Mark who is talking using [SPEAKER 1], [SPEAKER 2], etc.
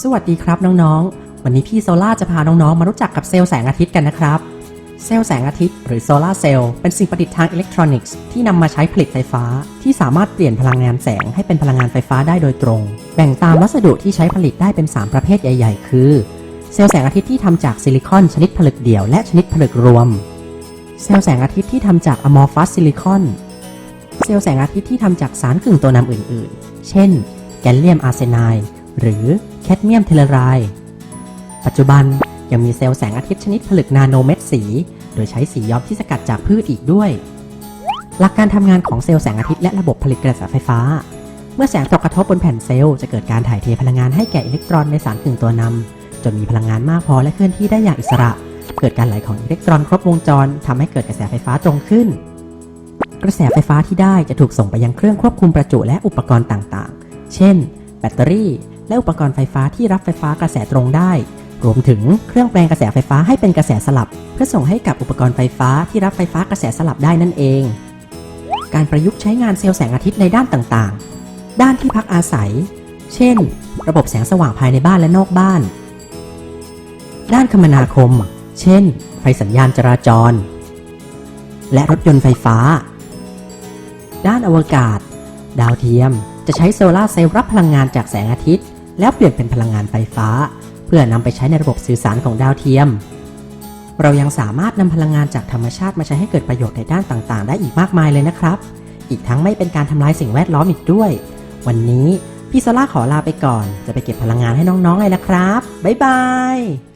[SPEAKER 1] สวัสดีครับน้องๆ วันนี้พี่โซล่าจะพาน้องๆ มารู้จักกับเซลล์แสงอาทิตย์กันนะครับ เซลล์แสงอาทิตย์หรือโซลาเซลล์เป็นสิ่งประดิษฐ์ทางอิเล็กทรอนิกส์ที่นำมาใช้ผลิตไฟฟ้า ที่สามารถเปลี่ยนพลังงานแสงให้เป็นพลังงานไฟฟ้าได้โดยตรง แบ่งตามวัสดุที่ใช้ผลิตได้เป็น 3 ประเภทใหญ่ ๆ คือ เซลล์แสงอาทิตย์ที่ทำจากซิลิคอนชนิดผลึกเดี่ยวและชนิดผลึกรวม เซลล์แสงอาทิตย์ที่ทำจากอะมอร์ฟัสซิลิคอน เซลล์แสงอาทิตย์ที่ทำจากสารกึ่งตัวนำอื่น ๆ เช่น แกลเลียมอาร์เซไนด์ หรือแคดเมียมเทเลไรด์ปัจจุบันยังมีเซลล์แสงอาทิตย์ชนิดผลึกนาโนเม็ดสี โดยใช้สีย้อมที่สกัดจากพืชอีกด้วย หลักการทำงานของเซลล์แสงอาทิตย์และระบบผลิตกระแสไฟฟ้า เมื่อแสงตกกระทบบนแผ่นเซลล์จะเกิดการถ่ายเทพลังงานให้แก่อิเล็กตรอนในสารกึ่งตัวนำจนมีพลังงานมากพอและเคลื่อนที่ได้อย่างอิสระ เกิดการไหลของอิเล็กตรอนครบวงจรทำให้เกิดกระแสไฟฟ้าตรงขึ้น กระแสไฟฟ้าที่ได้จะถูกส่งไปยังเครื่องควบคุมประจุและอุปกรณ์ต่างๆ เช่น แบตเตอรี่ และอุปกรณ์ไฟฟ้าที่รับไฟฟ้ากระแสตรงได้ รวมถึงเครื่องแปลงกระแสไฟฟ้าให้เป็นกระแสสลับ เพื่อส่งให้กับอุปกรณ์ไฟฟ้าที่รับไฟฟ้ากระแสสลับได้นั่นเอง การประยุกต์ใช้งานเซลล์แสงอาทิตย์ในด้านต่างๆ ด้านที่พักอาศัย เช่น ระบบแสงสว่างภายในบ้านและนอกบ้าน ด้านคมนาคม เช่น ไฟสัญญาณจราจร และรถยนต์ไฟฟ้า ด้านอวกาศ ดาวเทียมจะใช้โซลาร์เซลล์รับพลังงานจากแสงอาทิตย์ แล้วเปลี่ยนเป็นพลังงานไฟฟ้า เพื่อนำไปใช้ในระบบสื่อสารของดาวเทียม เรายังสามารถนำพลังงานจากธรรมชาติมาใช้ให้เกิดประโยชน์ในด้านต่างๆ ได้อีกมากมายเลยนะครับ อีกทั้งไม่เป็นการทำลายสิ่งแวดล้อมอีกด้วย วันนี้พี่โซล่าขอลาไปก่อน จะไปเก็บพลังงานให้น้องๆเลยนะครับ บ๊ายบาย